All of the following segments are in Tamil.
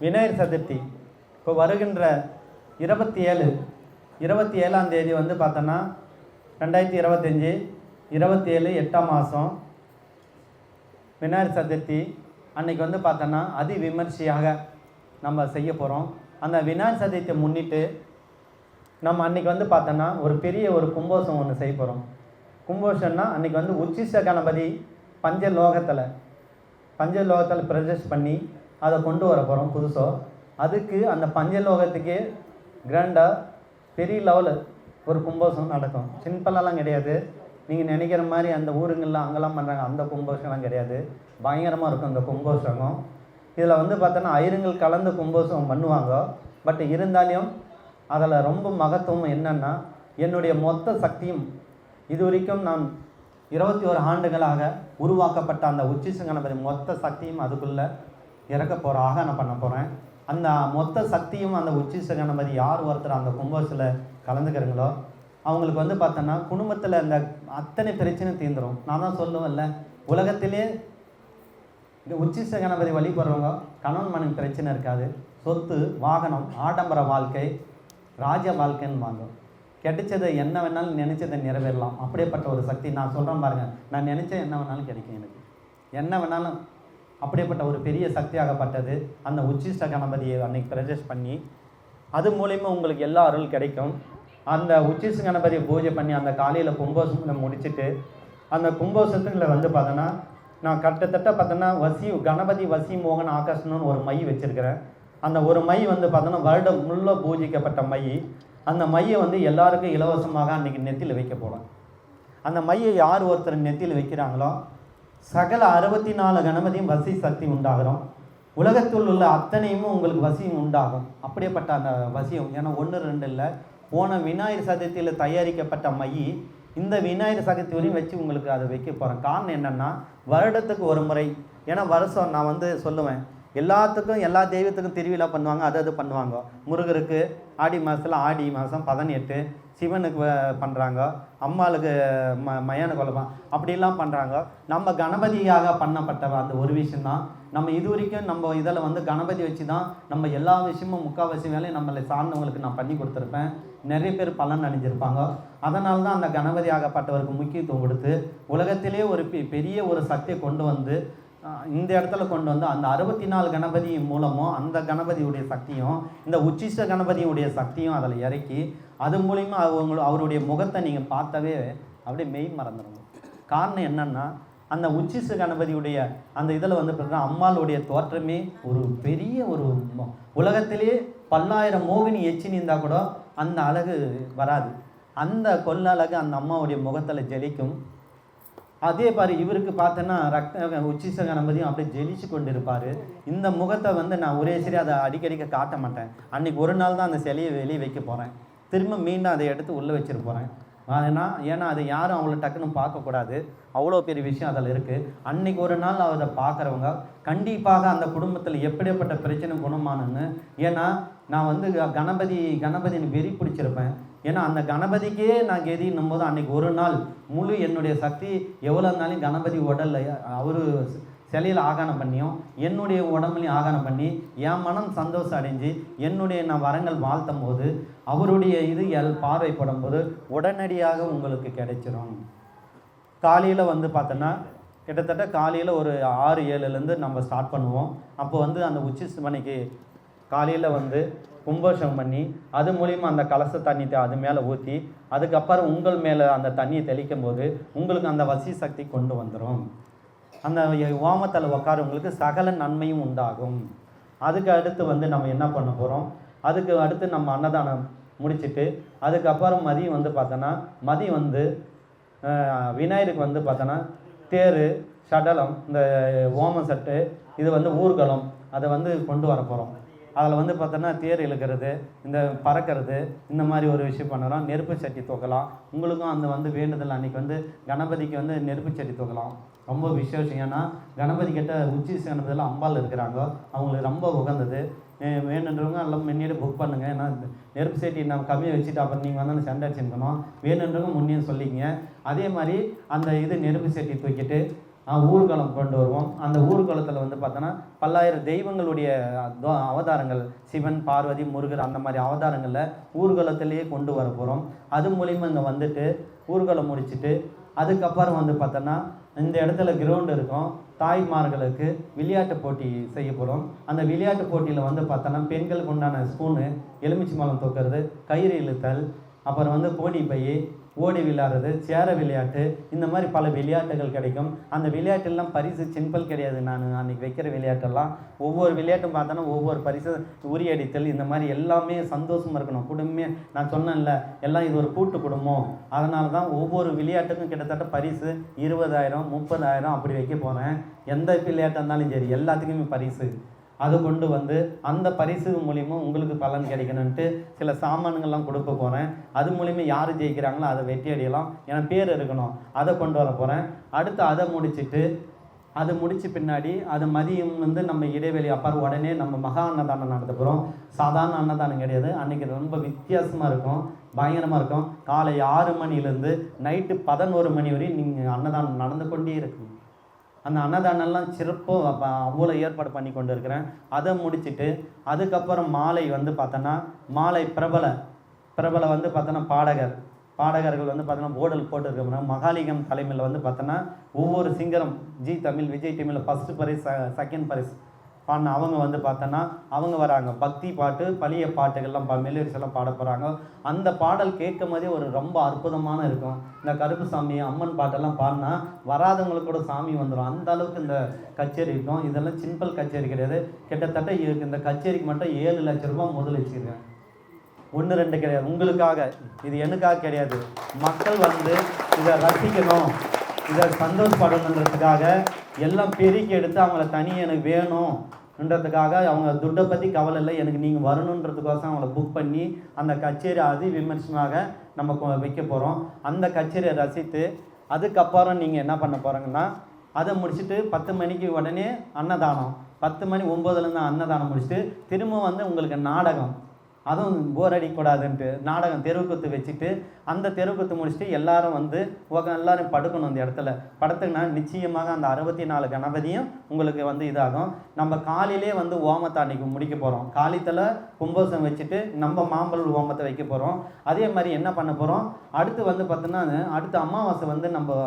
விநாயகர் சதுர்த்தி. இப்போ வருகின்ற இருபத்தி ஏழு இருபத்தி ஏழாம் தேதி வந்து பார்த்தோன்னா ரெண்டாயிரத்தி இருபத்தஞ்சி இருபத்தி ஏழு எட்டாம் மாதம் விநாயகர் சதுர்த்தி. அன்னைக்கு வந்து பார்த்தோன்னா அதி விமர்சையாக நம்ம செய்ய போகிறோம் அந்த விநாயகர் சதுர்த்தியை முன்னிட்டு நம்ம அன்னைக்கு வந்து பார்த்தோன்னா ஒரு பெரிய ஒரு கும்போஷம் ஒன்று செய்ய போகிறோம் கும்போஷம்னா அன்னைக்கு வந்து உச்சிஷ்ட கணபதி பஞ்சலோகத்தில் பஞ்சலோகத்தில் பிரஜஸ் பண்ணி அதை கொண்டு வர போகிறோம் புதுசோ. அதுக்கு அந்த பஞ்சலோகத்துக்கே கிராண்டாக பெரிய லெவலில் ஒரு கும்போஷம் நடக்கும். சிம்பிளெல்லாம் கிடையாது. நீங்கள் நினைக்கிற மாதிரி அந்த ஊருங்கள்லாம் அங்கெல்லாம் பண்ணுறாங்க அந்த கும்பாசம்லாம் கிடையாது. பயங்கரமாக இருக்கும் அந்த கும்போஷகம் இதில் வந்து பார்த்தோன்னா ஐருங்கள் கலந்து கும்போஷம் பண்ணுவாங்க. பட் இருந்தாலும் அதில் ரொம்ப மகத்துவம் என்னன்னா என்னுடைய மொத்த சக்தியும் இது வரைக்கும் நான் இருபத்தி ஒரு ஆண்டுகளாக உருவாக்கப்பட்ட அந்த உச்சிச கணபதி மொத்த சக்தியும் அதுக்குள்ளே இறக்க போகிற ஆகானம் பண்ண போகிறேன் அந்த மொத்த சக்தியும் அந்த உச்சி கணபதி யார் ஒருத்தர் அந்த கும்போஷத்தில் கலந்துக்கிறீங்களோ அவங்களுக்கு வந்து பார்த்தோன்னா குடும்பத்தில் அந்த அத்தனை பிரச்சனை தீர்ந்துடும் நான் தான் சொல்லுவேன்ல உலகத்திலே இந்த உச்சிச கணபதி வழிபடுறவங்க கணவன் மனைவி பிரச்சனை இருக்காது. சொத்து வாகனம் ஆடம்பர வாழ்க்கை ராஜ வாழ்க்கைன்னு வாங்கும். கிடைச்சதை என்ன வேணாலும் நினச்சதை நிறைவேறலாம். அப்படியேப்பட்ட ஒரு சக்தி நான் சொல்கிறேன் பாருங்கள் நான் நினச்சேன் என்ன வேணாலும் கிடைக்கும் எனக்கு. என்ன வேணாலும் அப்படிப்பட்ட ஒரு பெரிய சக்தியாகப்பட்டது அந்த உச்சிஷ்ட கணபதியை அன்னைக்கு பிரஜஸ் பண்ணி அது மூலிமா உங்களுக்கு எல்லா அருள் கிடைக்கும். அந்த உச்சிஷ்ட கணபதியை பூஜை பண்ணி அந்த காலையில் கும்போஷத்தில் முடிச்சுட்டு அந்த கும்போஷத்துல வந்து பார்த்தோன்னா நான் கிட்டத்தட்ட பார்த்தோன்னா வசி கணபதி வசி மோகன் ஆகாஷ்னு ஒரு மை வச்சிருக்கிறேன். அந்த ஒரு மை வந்து பார்த்தோன்னா வருடம் முள்ள பூஜிக்கப்பட்ட மை. அந்த மையை வந்து எல்லாருக்கும் இலவசமாக அன்றைக்கி நெத்தியில் வைக்க போகிறோம் அந்த மையை யார் ஒருத்தர் நெத்தியில் வைக்கிறாங்களோ சகல அறுபத்தி நாலு கணபதியும் வசி சக்தி உண்டாகிறோம். உலகத்தில் உள்ள அத்தனையும் உங்களுக்கு வசியம் உண்டாகும். அப்படியேப்பட்ட அந்த வசியம் ஏன்னா ஒன்று ரெண்டு இல்லை. போன விநாயகர் சதுர்த்தியில் தயாரிக்கப்பட்ட மை இந்த விநாயகர் சதுர்த்தி வரையும் வச்சு உங்களுக்கு அதை வைக்க போகிறேன் காரணம் என்னென்னா வருடத்துக்கு ஒரு முறை. ஏன்னா வருஷம் நான் வந்து சொல்லுவேன் எல்லாத்துக்கும் எல்லா தெய்வத்துக்கும் திருவிழா பண்ணுவாங்க அது அது பண்ணுவாங்க. முருகருக்கு ஆடி மாதத்தில் ஆடி மாதம் பதினெட்டு சிவனுக்கு பண்ணுறாங்க அம்மாளுக்கு ம மயான குலபம் அப்படிலாம் பண்ணுறாங்க நம்ம கணபதியாக பண்ணப்பட்ட அந்த ஒரு விஷயந்தான் நம்ம இது வரைக்கும் நம்ம இதில் வந்து கணபதி வச்சு தான் நம்ம எல்லா விஷயமும் முக்கால்வாசி வேலையும் நம்மளை சார்ந்தவங்களுக்கு நான் பண்ணி கொடுத்துருப்பேன். நிறைய பேர் பலன் அணிஞ்சிருப்பாங்க அதனால தான் அந்த கணபதி ஆகப்பட்டவருக்கு முக்கியத்துவம் கொடுத்து உலகத்திலே ஒரு பெ- பெரிய ஒரு சக்தியை கொண்டு வந்து இந்த இடத்துல கொண்டு வந்து அந்த அறுபத்தி நாலு கணபதி மூலமும் அந்த கணபதியுடைய சக்தியும் இந்த உச்சிஷ்ட கணபதியுடைய சக்தியும் அதில் இறக்கி அது மூலிமா அவங்க அவருடைய முகத்தை நீங்கள் பார்த்தாவே அப்படியே மெய் மறந்துடும் காரணம் என்னன்னா அந்த உச்சிஷ்ட கணபதியுடைய அந்த இதில் வந்து பார்த்தீங்கன்னா அம்மாளுடைய தோற்றமே ஒரு பெரிய ஒரு உலகத்திலே பல்லாயிரம் மோகினி எச்சினி இருந்தால் கூட அந்த அழகு வராது. அந்த கொள்ளழகு அந்த அம்மாவுடைய முகத்தில் ஜெலிக்கும். அதே பாரு இவருக்கு பார்த்தோன்னா ரத்த உச்சிச கணபதியும் அப்படியே ஜெலிச்சு கொண்டு இருப்பார் இந்த முகத்தை வந்து நான் ஒரே சரி அதை அடிக்கடிக்க காட்ட மாட்டேன். அன்னைக்கு ஒரு நாள் தான் அந்த சிலையை வெளியே வைக்க போகிறேன் திரும்ப மீண்டும் அதை எடுத்து உள்ளே வச்சிட போகிறேன் ஏன்னா ஏன்னா அதை யாரும் அவ்வளோ டக்குன்னு பார்க்கக்கூடாது அவ்வளோ பெரிய விஷயம் அதில் இருக்குது அன்னைக்கு ஒரு நாள் அதை பார்க்குறவங்க கண்டிப்பாக அந்த குடும்பத்தில் எப்படிப்பட்ட பிரச்சனை குணமானன்னு ஏன்னா நான் வந்து கணபதி கணபதினு வெறி பிடிச்சிருப்பேன். ஏன்னா அந்த கணபதிக்கே நான் கெதின்னும் போது அன்னைக்கு ஒரு நாள் முழு என்னுடைய சக்தி எவ்வளோ இருந்தாலும் கணபதி உடலில் அவர் சிலையில் ஆகானம் பண்ணியும் என்னுடைய உடம்புலையும் ஆகானம் பண்ணி என் மனம் சந்தோஷம் அடைஞ்சு என்னுடைய நான் வரங்கள் வாழ்த்தும் போது அவருடைய இது எல் பார்வைப்படும் போது உடனடியாக உங்களுக்கு கிடைச்சிரும். காலையில் வந்து பார்த்தோன்னா கிட்டத்தட்ட காலையில் ஒரு ஆறு ஏழுலேருந்து நம்ம ஸ்டார்ட் பண்ணுவோம். அப்போ வந்து அந்த உச்சி மணிக்கு காலையில் வந்து கும்பாபிஷேகம் பண்ணி அது மூலிமா அந்த கலச தண்ணி த- அது மேலே ஊற்றி அதுக்கப்புறம் உங்கள் மேலே அந்த தண்ணியை தெளிக்கும் போது உங்களுக்கு அந்த வசி சக்தி கொண்டு வந்துடும் அந்த ஓமத்தில் உட்காரவங்களுக்கு சகல நன்மையும் உண்டாகும். அதுக்கு அடுத்து வந்து நம்ம என்ன பண்ண போகிறோம் அதுக்கு அடுத்து நம்ம அன்னதானம் முடிச்சிட்டு அதுக்கப்புறம் மதியம் வந்து பார்த்தோன்னா மதியம் வந்து விநாயகருக்கு வந்து பார்த்தோன்னா தேர் சடலம் இந்த ஓம சட்டு இது வந்து ஊர்கலம் அதை வந்து கொண்டு வர போகிறோம் அதில் வந்து பார்த்தோன்னா தேர் இழுக்கிறது இந்த பறக்கிறது இந்த மாதிரி ஒரு விஷயம் பண்ணலாம். நெருப்பு சட்டி தூக்கலாம் உங்களுக்கும் அந்த வந்து வேண்டுதல். அன்னைக்கு வந்து கணபதிக்கு வந்து நெருப்பு சட்டி தூக்கலாம் ரொம்ப விசேஷம். ஏன்னா கணபதி கிட்ட உச்சி கணபதியில் அம்பாள் இருக்கிறாங்க. அவங்களுக்கு ரொம்ப உகந்தது. வேணுன்றவங்க எல்லாம் முன்னேடு புக் பண்ணுங்கள் ஏன்னா நெருப்பு சட்டி நம்ம கம்மியாக வச்சுட்டு அப்புறம் நீங்கள் வந்து சண்டை அடிச்சுக்கணும் வேணுன்றவங்க முன்னே சொல்லிங்க அதே மாதிரி அந்த இது நெருப்பு சட்டி தூக்கிட்டு ஊர்கலம் கொண்டு வருவோம். அந்த ஊர்கலத்தில் வந்து பார்த்தோன்னா பல்லாயிரம் தெய்வங்களுடைய அவதாரங்கள் சிவன் பார்வதி முருகர் அந்த மாதிரி அவதாரங்களில் ஊர்வலத்திலேயே கொண்டு வர போகிறோம் அது மூலிமா இங்கே வந்துட்டு ஊர்வலம் முடிச்சுட்டு அதுக்கப்புறம் வந்து பார்த்தோன்னா இந்த இடத்துல கிரவுண்டு இருக்கும். தாய்மார்களுக்கு விளையாட்டு போட்டி செய்ய போகிறோம் அந்த விளையாட்டு போட்டியில் வந்து பார்த்தோன்னா பெண்களுக்கு உண்டான ஸ்பூனு எலுமிச்சை மலம் தூக்கிறது கயிறு இழுத்தல் அப்புறம் வந்து கோடி பை ஓடி விளையாடுறது சேர விளையாட்டு இந்த மாதிரி பல விளையாட்டுகள் கிடைக்கும். அந்த விளையாட்டெல்லாம் பரிசு சிம்பிள் கிடையாது. நான் அன்றைக்கி வைக்கிற விளையாட்டெல்லாம் ஒவ்வொரு விளையாட்டும் பார்த்தோன்னா ஒவ்வொரு பரிசு உரியடித்தல் இந்த மாதிரி எல்லாமே சந்தோஷமாக இருக்கணும். குடும்பமே நான் சொன்னேன்ல எல்லாம் இது ஒரு கூட்டு குடும்பம். அதனால தான் ஒவ்வொரு விளையாட்டுக்கும் கிட்டத்தட்ட பரிசு இருபதாயிரம் முப்பதாயிரம் அப்படி வைக்க போகிறேன் எந்த விளையாட்டாக இருந்தாலும் சரி எல்லாத்துக்குமே பரிசு. அது கொண்டு வந்து அந்த பரிசு மூலியமாக உங்களுக்கு பலன் கிடைக்கணுன்ட்டு சில சாமான்கள்லாம் கொடுக்க போகிறேன் அது மூலியமாக யார் ஜெயிக்கிறாங்களோ அதை வெட்டி அடியலாம். என் பேர் இருக்கணும். அதை கொண்டு வர போகிறேன் அடுத்து அதை முடிச்சுட்டு அது முடித்த பின்னாடி அது மதியம் வந்து நம்ம இடைவெளி அப்புறம் உடனே நம்ம மகா அன்னதானம் நடத்த போகிறோம் சாதாரண அன்னதானம் கிடையாது. அன்றைக்கி ரொம்ப வித்தியாசமாக இருக்கும். பயங்கரமாக இருக்கும். காலை ஆறு மணிலேருந்து நைட்டு பதினோரு மணி வரையும் நீங்கள் அன்னதானம் நடந்து கொண்டே இருக்கும் அந்த அன்னதானம்லாம் சிறப்பாக அவ்வளோ ஏற்பாடு பண்ணி கொண்டு இருக்கிறேன் அதை முடிச்சுட்டு அதுக்கப்புறம் மாலை வந்து பார்த்தோன்னா மாலை பிரபல பிரபல வந்து பார்த்தோன்னா பாடகர். பாடகர்கள் வந்து பார்த்தோன்னா ஓடல் போட்டிருக்க மகாலிகம் தலைமையில் வந்து பார்த்தோன்னா ஒவ்வொரு சிங்கரும் ஜி தமிழ் விஜய் தமிழில் ஃபஸ்ட்டு பரிஸ் செகண்ட் பரிஸ் பாடின அவங்க வந்து பார்த்தோன்னா அவங்க வராங்க. பக்தி பாட்டு பழைய பாட்டுகள்லாம் பா மெலோடிஸ் எல்லாம் பாட போகிறாங்க அந்த பாடல் கேட்கும் போதே ஒரு ரொம்ப அற்புதமான இருக்கும். இந்த கருப்பு சாமி அம்மன் பாட்டெல்லாம் பாடினா வராதவங்களுக்கு கூட சாமி வந்துடும் அந்த அளவுக்கு இந்த கச்சேரி இருக்கும். இதெல்லாம் சிம்பிள் கச்சேரி கிடையாது. கிட்டத்தட்ட இதுக்கு இந்த கச்சேரிக்கு மட்டும் ஏழு லட்ச ரூபாய் முதல் வச்சுருக்கேன். ஒன்று ரெண்டு கிடையாது. உங்களுக்காக. இது எனக்காக கிடையாது. மக்கள் வந்து இதை ரசிக்கணும். இதை சந்தோஷப்படணுன்றதுக்காக எல்லாம் பெருக்கி எடுத்து அவங்கள தனி எனக்கு வேணும்ன்றதுக்காக அவங்க துட்டை பற்றி கவலை இல்லை. எனக்கு நீங்கள் வரணுன்றதுக்கோசம் அவங்கள புக் பண்ணி அந்த கச்சேரி அதி விமர்சனமாக நம்ம கொ- வைக்க போகிறோம் அந்த கச்சேரியை ரசித்து அதுக்கப்புறம் நீங்கள் என்ன பண்ண போகிறீங்கன்னா அதை முடிச்சுட்டு பத்து மணிக்கு உடனே அன்னதானம். பத்து மணி ஒம்போதுலேருந்து அன்னதானம் முடிச்சுட்டு திரும்ப வந்து உங்களுக்கு நாடகம். அதுவும் போர் அடிக்கக்கூடாதுன்ட்டு நாடகம் தெருவுக்குத்து வச்சுட்டு அந்த தெருவுக்குத்து முடிச்சுட்டு எல்லாரும் வந்து எல்லாரும் படுக்கணும் அந்த இடத்துல. படுத்துங்கன்னா நிச்சயமாக அந்த அறுபத்தி நாலு கணபதியும் உங்களுக்கு வந்து இதாகும். நம்ம காலையிலே வந்து ஓமத்தை அன்னைக்கு முடிக்க போகிறோம் காலித்தில் கும்போசம் வச்சுட்டு நம்ம மாம்பழ ஓமத்தை வைக்க போகிறோம் அதே மாதிரி என்ன பண்ண போகிறோம் அடுத்து வந்து பார்த்தோன்னா அடுத்த அமாவாசை வந்து நம்ம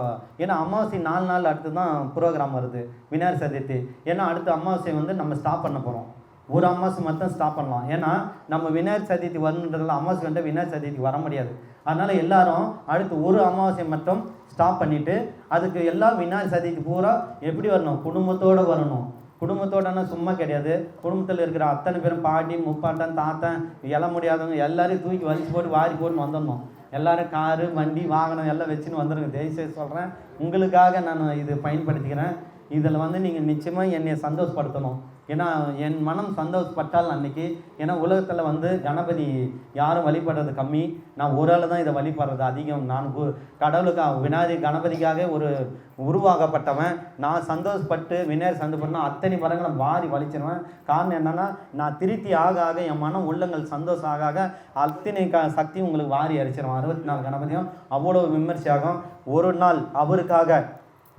ஏன்னா அமாவாசை நாலு நாள் அடுத்து தான் ப்ரோக்ராம் வருது. விநாயகர் சதுர்த்தி. ஏன்னா அடுத்த அமாவாசை வந்து நம்ம ஸ்டாப் பண்ண போகிறோம் ஒரு அம்மாசு மட்டும் ஸ்டாப் பண்ணலாம். ஏன்னா நம்ம விநாயகர் சதுர்த்தி வரணுன்றதுல அமாவாசை கண்ட விநாயகர் சதுர்த்தி வர முடியாது. அதனால் எல்லாரும் அடுத்து ஒரு அமாவாசை மட்டும் ஸ்டாப் பண்ணிவிட்டு அதுக்கு எல்லா விநாயகர் சதுர்த்தி பூரா எப்படி வரணும்? குடும்பத்தோட வரணும். குடும்பத்தோடனா சும்மா கிடையாது. குடும்பத்தில் இருக்கிற அத்தனை பேரும் பாட்டி முப்பாட்டன் தாத்தன் எழ முடியாதவங்க எல்லாரையும் தூக்கி வலிச்சு போட்டு வாரி போட்டு வந்துடணும். எல்லாரும் காரு வண்டி வாகனம் எல்லாம் வச்சுன்னு வந்துடுங்க தயவுசெய்து சொல்கிறேன் உங்களுக்காக நான் இது பயன்படுத்திக்கிறேன். இதில் வந்து நீங்கள் நிச்சயமாக என்னை சந்தோஷப்படுத்தணும். ஏன்னா என் மனம் சந்தோஷப்பட்டால் அன்னைக்கு ஏன்னா உலகத்தில் வந்து கணபதி யாரும் வழிபடுறது கம்மி. நான் ஒரு ஆள் தான் இதை வழிபடுறது அதிகம். நான் கு- கடவுளுக்கு விநாயகர் கணபதிக்காக ஒரு உருவாக்கப்பட்டவன் நான் சந்தோஷப்பட்டு விநாயகர் சந்தோஷப்பட்டா அத்தனை வரங்களை வாரி வலிச்சிருவேன். காரணம் என்னென்னா நான் திருத்தி ஆக ஆக என் மனம் உள்ளங்கள் சந்தோஷம் ஆக ஆக அத்தனை க சக்தி உங்களுக்கு வாரி அரிச்சிருவேன் அறுபத்தி நாலு கணபதியும் அவ்வளோ விமர்சையாகும். ஒரு நாள் அவருக்காக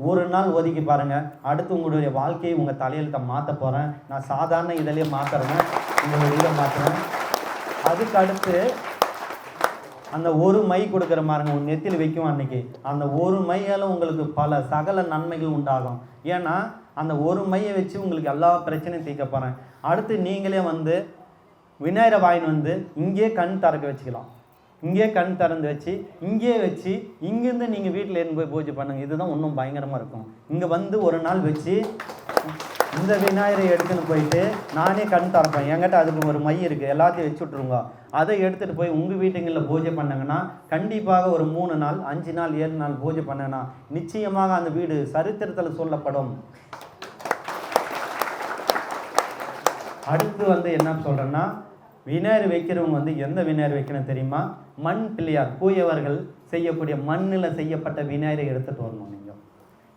ஒரு நாள் ஒதுக்கி பாருங்கள் அடுத்து உங்களுடைய வாழ்க்கையை உங்கள் தலையெழுத்தை மாற்ற போகிறேன் நான் சாதாரண இதிலே மாற்றுறேன் உங்களுடைய இதை மாற்றுறேன் அதுக்கு அடுத்து அந்த ஒரு மை கொடுக்குற மாதிரிங்க உன் நெத்தியில் வைக்கும் அன்னைக்கு. அந்த ஒரு மையால் உங்களுக்கு பல சகல நன்மைகள் உண்டாகும். ஏன்னா அந்த ஒரு மையை வச்சு உங்களுக்கு எல்லா பிரச்சனையும் தீர்க்க போகிறேன் அடுத்து நீங்களே வந்து விநாயகரை வாயின் வந்து இங்கேயே கண் திறக்க வச்சுக்கலாம். இங்கேயே கண் திறந்து வச்சு இங்கேயே வச்சு இங்கேருந்து நீங்கள் வீட்டில் இருந்து போய் பூஜை பண்ணுங்க. இதுதான் இன்னும் பயங்கரமாக இருக்கும். இங்கே வந்து ஒரு நாள் வச்சு இந்த விநாயகரை எடுத்துன்னு போயிட்டு நானே கண் திறப்பேன். என்கிட்ட அதுக்கு ஒரு மை இருக்குது எல்லாத்தையும் வச்சு விட்ருங்க அதை எடுத்துகிட்டு போய் உங்கள் வீட்டுங்களில் பூஜை பண்ணாங்கன்னா கண்டிப்பாக ஒரு மூணு நாள் அஞ்சு நாள் ஏழு நாள் பூஜை பண்ணனா நிச்சயமாக அந்த வீடு சரித்திரத்தில் சொல்லப்படும் அடுத்து வந்து என்ன சொல்கிறேன்னா விநாயகர் வைக்கிறவங்க வந்து எந்த விநாயகர் வைக்கணும் தெரியுமா? மண் பிள்ளையார் கூயவர்கள் செய்யக்கூடிய மண்ணில் செய்யப்பட்ட விநாயகரை எடுத்துகிட்டு வரணும் நீங்கள்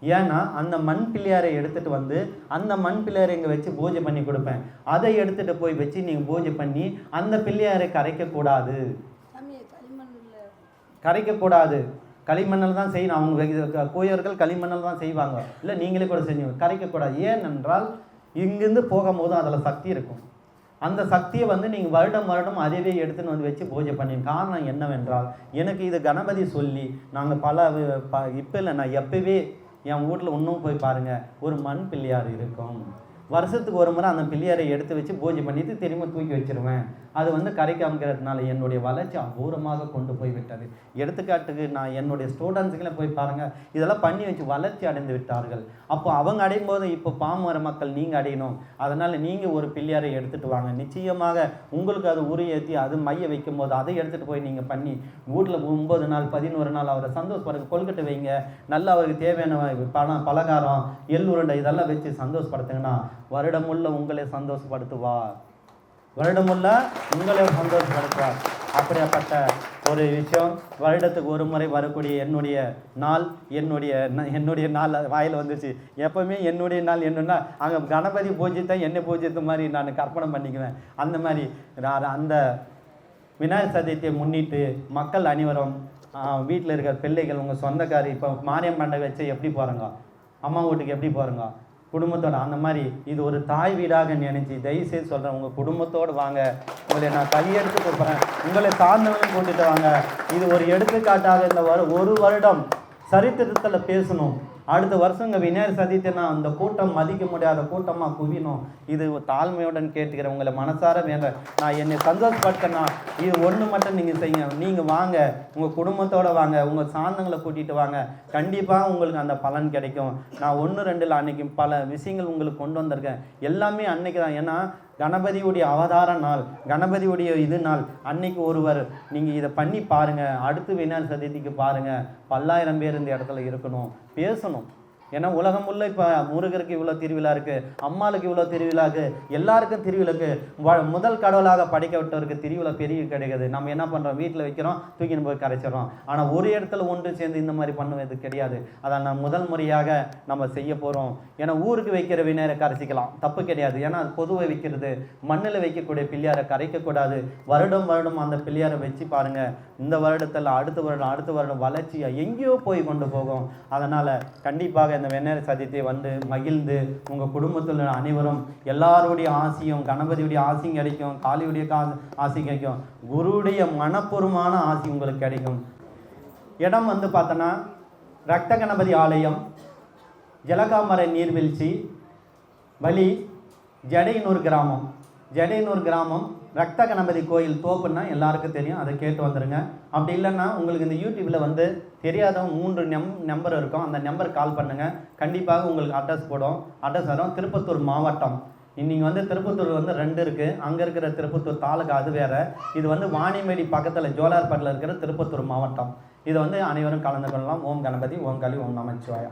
ஏன்னா அந்த மண் பிள்ளையாரை எடுத்துகிட்டு வந்து அந்த மண் பிள்ளையாரை இங்கே வச்சு பூஜை பண்ணி கொடுப்பேன். அதை எடுத்துகிட்டு போய் வச்சு நீங்கள் பூஜை பண்ணி அந்த பிள்ளையாரை கரைக்கக்கூடாது. கரைக்கக்கூடாது. களிமண்ணில் தான் செய்யணும். அவங்க கோயர்கள் களிமண்ணில் தான் செய்வாங்க. இல்லை நீங்களே கூட செஞ்சு கரைக்கக்கூடாது. ஏனென்றால் இங்கேருந்து போகும்போது அதில் சக்தி இருக்கும். அந்த சக்தியை வந்து நீங்கள் வருடம் வருடம் அதுவே எடுத்துன்னு வந்து வச்சு பூஜை பண்ணி காரணம் என்னவென்றால் எனக்கு இது கணபதி சொல்லி நாங்கள் பல ப இப்போ இல்லை நான் எப்பவே என் வீட்டில் இன்னும் போய் பாருங்கள் ஒரு மண் பிள்ளையார் இருக்கும். வருஷத்துக்கு ஒரு முறை அந்த பிள்ளையாரை எடுத்து வச்சு பூஜை பண்ணிட்டு திரும்ப தூக்கி வச்சிருவேன். அது வந்து கரை காமிக்கிறதுனால என்னுடைய வளர்ச்சி அபூர்வமாக கொண்டு போய் விட்டது. எடுத்துக்காட்டுக்கு நான் என்னுடைய ஸ்டூடெண்ட்ஸுங்களை போய் பாருங்கள் இதெல்லாம் பண்ணி வச்சு வளர்ச்சி அடைந்து விட்டார்கள். அப்போ அவங்க அடையும் போது இப்போ பாமர மக்கள் நீங்கள் அடையணும். அதனால் நீங்கள் ஒரு பிள்ளையாரை எடுத்துகிட்டு வாங்க. நிச்சயமாக உங்களுக்கு அது உரி ஏற்றி அது மைய வைக்கும் போது அதை எடுத்துகிட்டு போய் நீங்கள் பண்ணி வீட்டில் ஒம்பது நாள் பதினோரு நாள் அவரை சந்தோஷப்படுங்க கொழுக்கட்டை வைங்க. நல்லா அவருக்கு தேவையான பணம் பலகாரம் எள்ளுருண்டை இதெல்லாம் வச்சு சந்தோஷப்படுத்துங்கன்னா வருடமுள்ள உங்களை சந்தோஷப்படுத்துவார். வருடமுள்ள உங்களை சந்தோஷப்படுத்துவார். அப்படியாப்பட்ட ஒரு விஷயம். வருடத்துக்கு ஒரு முறை வரக்கூடிய என்னுடைய நாள் என்னுடைய என்னுடைய நாள் வாயில் வந்துச்சு எப்பவுமே என்னுடைய நாள் என்னன்னா அங்கே கணபதி பூஜித்த என்னை பூஜித்த மாதிரி நான் கற்பனை பண்ணிக்குவேன். அந்த மாதிரி நான் அந்த விநாயகர் சதுர்த்தியை முன்னிட்டு மக்கள் அனைவரும் வீட்டில் இருக்கிற பிள்ளைகள் உங்கள் சொந்தக்காரி இப்போ மாரியம் பண்டை வச்சு எப்படி போகிறாங்க அம்மா வீட்டுக்கு எப்படி போகிறாங்க குடும்பத்தோட அந்த மாதிரி இது ஒரு தாய் வீடாக நினைச்சு தயவுசெய்து சொல்கிறேன் உங்கள் குடும்பத்தோடு வாங்க. உங்களை நான் கையெடுத்து கொடுக்குறேன் உங்களை சார்ந்தவங்களும் கூட்டிட்டு வாங்க. இது ஒரு எடுத்துக்காட்டாக இந்த வரு ஒரு வருடம் சரித்திரத்தில் பேசணும். அடுத்த வருஷங்க விநாயகர் சதித்தினா அந்த கூட்டம் மதிக்க முடியாத கூட்டமாக குவியணும். இது தாழ்மையுடன் கேட்டுக்கிறேன். உங்களை மனசார வேண்ட நான் என்னை சந்தோஷப்படுத்தினா இது ஒன்று மட்டும் நீங்கள் செய்யுங்க நீங்கள் வாங்க. உங்கள் குடும்பத்தோடு வாங்க. உங்கள் சாந்தங்களை கூட்டிகிட்டு வாங்க. கண்டிப்பாக உங்களுக்கு அந்த பலன் கிடைக்கும். நான் ஒன்று ரெண்டில் அன்னைக்கு பல விஷயங்கள் உங்களுக்கு கொண்டு வந்திருக்கேன். எல்லாமே அன்னைக்கு தான். ஏன்னா கணபதியுடைய அவதார நாள் கணபதியுடைய இது நாள். அன்னைக்கு ஒருவர் நீங்கள் இதை பண்ணி பாருங்கள் அடுத்து விநாயகர் சதுர்த்திக்கு பாருங்கள் பல்லாயிரம் பேர் இந்த இடத்துல இருக்கணும். பேசணும். ஏன்னா உலகம் உள்ள இப்போ முருகருக்கு இவ்வளோ திருவிழா இருக்குது அம்மாளுக்கு இவ்வளோ திருவிழா இருக்குது எல்லாருக்கும் திருவிழாக்கு வ- முதல் கடவுளாக படைக்கப்பட்டவருக்கு திருவிழா பெரிய கிடையாது. நம்ம என்ன பண்ணுறோம் வீட்டில் வைக்கிறோம் தூக்கின்னு போய் கரைச்சிடறோம். ஆனால் ஒரு இடத்துல ஒன்று சேர்ந்து இந்த மாதிரி பண்ணுவது கிடையாது. அதை நான் முதல் முறையாக நம்ம செய்ய போகிறோம் ஏன்னா ஊருக்கு வைக்கிற விநாயகரை கரைச்சிக்கலாம். தப்பு கிடையாது. ஏன்னா அது பொதுவை வைக்கிறது. மண்ணில் வைக்கக்கூடிய பிள்ளையாரை கரைக்கக்கூடாது வருடம் வருடம் அந்த பிள்ளையாரை வச்சு பாருங்கள் இந்த வருடத்தில் அடுத்த வருடம் அடுத்த வருடம் வளர்ச்சியாக எங்கேயோ போய் கொண்டு போகும். அதனால் கண்டிப்பாக இந்த வெண்ணெய் சதியத்தை வந்து மகிழ்ந்து உங்கள் குடும்பத்தில் அனைவரும் எல்லாருடைய ஆசையும் கணபதியுடைய ஆசையும் கிடைக்கும் காளியுடைய கா ஆசை கிடைக்கும். குருவுடைய மனப்பூர்வமான ஆசை உங்களுக்கு கிடைக்கும். இடம் வந்து பார்த்தோன்னா ரத்த கணபதி ஆலயம் ஜலகாமரை நீர்வீழ்ச்சி வழி ஜடையனூர் கிராமம். ஜடையனூர் கிராமம் ரத்த கணபதி கோயில் தோப்புன்னா எல்லாருக்கும் தெரியும் அதை கேட்டு வந்துடுங்க அப்படி இல்லைன்னா உங்களுக்கு இந்த யூடியூப்பில் வந்து தெரியாதவங்க மூன்று நெம் நம்பர் இருக்கும். அந்த நம்பர் கால் பண்ணுங்கள் கண்டிப்பாக உங்களுக்கு அட்ரஸ் போடும். அட்ரஸ் வரும் திருப்பத்தூர் மாவட்டம். நீங்கள் வந்து திருப்பத்தூர் வந்து ரெண்டு இருக்குது அங்கே இருக்கிற திருப்பத்தூர் தாலுகா அது வேறு. இது வந்து வாணிமேடி பக்கத்தில் ஜோலார்பேட்டில் இருக்கிற திருப்பத்தூர் மாவட்டம். இதை வந்து அனைவரும் கலந்து கொள்ளலாம். ஓம் கணபதி ஓம் கலி ஓம் நமச்சிவாயா